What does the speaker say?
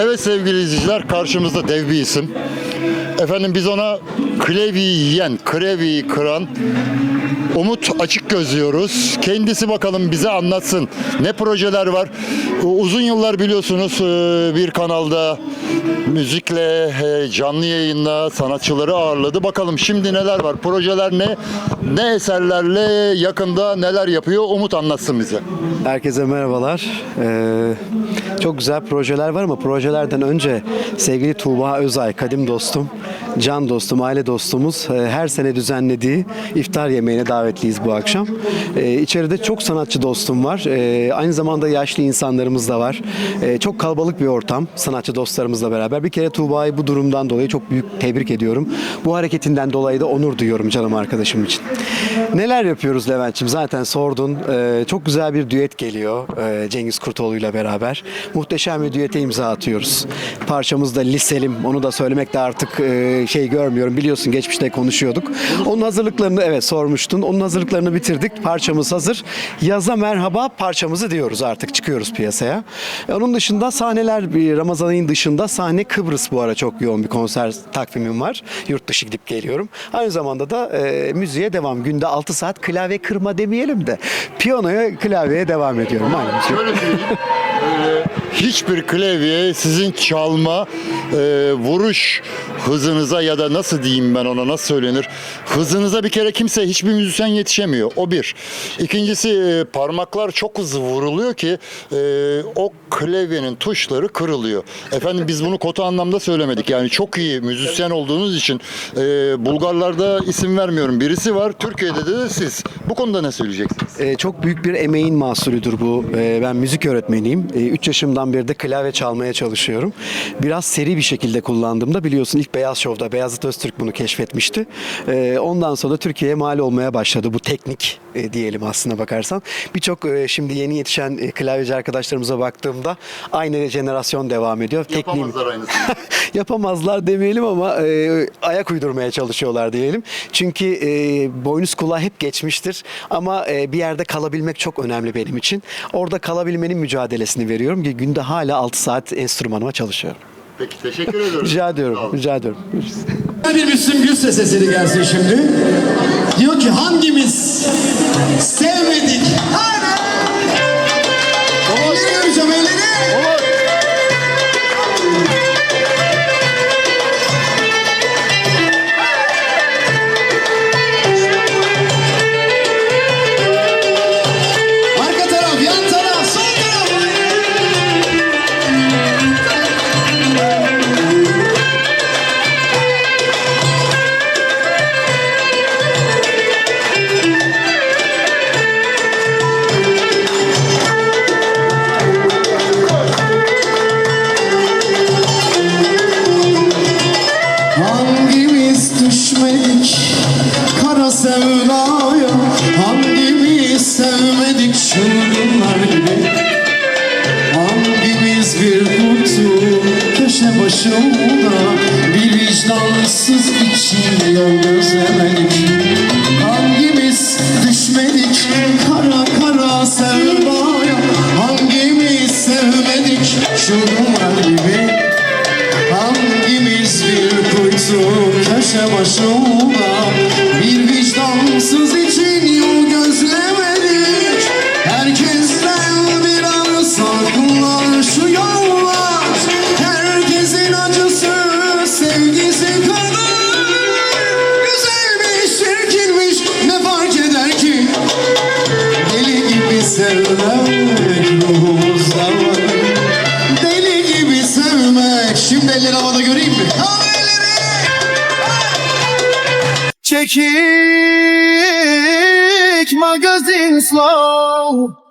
Evet sevgili izleyiciler karşımızda dev bir isim. Efendim biz ona Klevi yiyen, Krevi'yi kıran Umut açık gözlüyoruz. Kendisi bakalım bize anlatsın. Ne projeler var? Uzun yıllar biliyorsunuz e, bir kanalda müzikle, e, canlı yayınla sanatçıları ağırladı. Bakalım şimdi neler var? Projeler ne? Ne eserlerle yakında neler yapıyor? Umut anlatsın bize. Herkese merhabalar. Ee, çok güzel projeler var ama projelerden önce sevgili Tuğba Özay, kadim dostum, can dostum, aile dostumuz e, her sene düzenlediği iftar yemeğine davetliyiz bu akşam. Ee, içeride çok sanatçı dostum var. Ee, aynı zamanda yaşlı insanlarımız da var. Çok kalabalık bir ortam sanatçı dostlarımızla beraber. Bir kere Tuğba'yı bu durumdan dolayı çok büyük tebrik ediyorum. Bu hareketinden dolayı da onur duyuyorum canım arkadaşım için. Neler yapıyoruz Levent'ciğim? Zaten sordun. Çok güzel bir düet geliyor e, Cengiz Kurtoğlu'yla beraber. Muhteşem bir düete imza atıyoruz. Parçamız da Liselim. Onu da söylemekte artık e, şey görmüyorum. Biliyorsun geçmişte konuşuyorduk. Onun hazırlıklarını evet sormuştun. Onun hazırlıklarını bitirdik. Parçamız hazır. Yaza merhaba parçamızı diyoruz artık. Çıkıyoruz piyasaya. E, Onun dışında sahneler Ramazan ayının dışında sahne Kıbrıs bu ara çok yoğun bir konser takvimim var. Yurt dışı gidip geliyorum. Aynı zamanda da e, müziğe devam. Günde 6 saat klavye kırma demeyelim de piyanoya klavyeye devam ediyorum. Aynen. Şöyle söyleyeyim. Ee, hiçbir klavye sizin çalma, e, vuruş hızınıza ya da nasıl diyeyim ben ona nasıl söylenir? Hızınıza bir kere kimse hiçbir müzisyen yetişemiyor. O bir. İkincisi e, parmaklar çok hızlı vuruluyor ki e, o klavyenin tuşları kırılıyor. Efendim biz bunu kota anlamda söylemedik. Yani çok iyi müzisyen olduğunuz için e, Bulgarlarda isim vermiyorum. Birisi var. Türkiye'de de siz. Bu konuda ne söyleyeceksiniz? Ee, çok büyük bir emeğin mahsulüdür bu. Ee, ben müzik öğretmeniyim. 3 yaşımdan beri de klavye çalmaya çalışıyorum. Biraz seri bir şekilde kullandığımda biliyorsun ilk Beyaz Şov'da Beyazıt Öztürk bunu keşfetmişti. Ee, ondan sonra Türkiye'ye mal olmaya başladı bu teknik e, diyelim aslına bakarsan. Birçok e, şimdi yeni yetişen e, klavyeci arkadaşlarımıza baktığımda aynı jenerasyon devam ediyor. Tekniğim- Yapamazlar aynısını. Yapamazlar demeyelim ama e, ayak uydurmaya çalışıyorlar diyelim. Çünkü e, boynuz kulağı hep geçmiştir ama e, bir yerde kalabilmek çok önemli benim için. Orada kalabilmenin mücadelesini veriyorum ki günde hala 6 saat enstrümanıma çalışıyorum. Peki teşekkür ediyorum. Rica ediyorum, rica ediyorum. Bir Müslüm Gürses eseri gelsin şimdi. Diyor ki hangimiz sevmedik? Sevdaya Hangimiz sevmedik çılgınlar gibi Hangimiz bir kutu köşe başında Bir vicdansız için yol gözlemedik Hangimiz düşmedik kara kara sevdaya Hangimiz sevmedik çılgınlar gibi Hangimiz bir kuytu köşe başında sevmek ruhumuzda var. Deli gibi sevmek. Şimdi elleri havada göreyim mi? Çekik magazin slow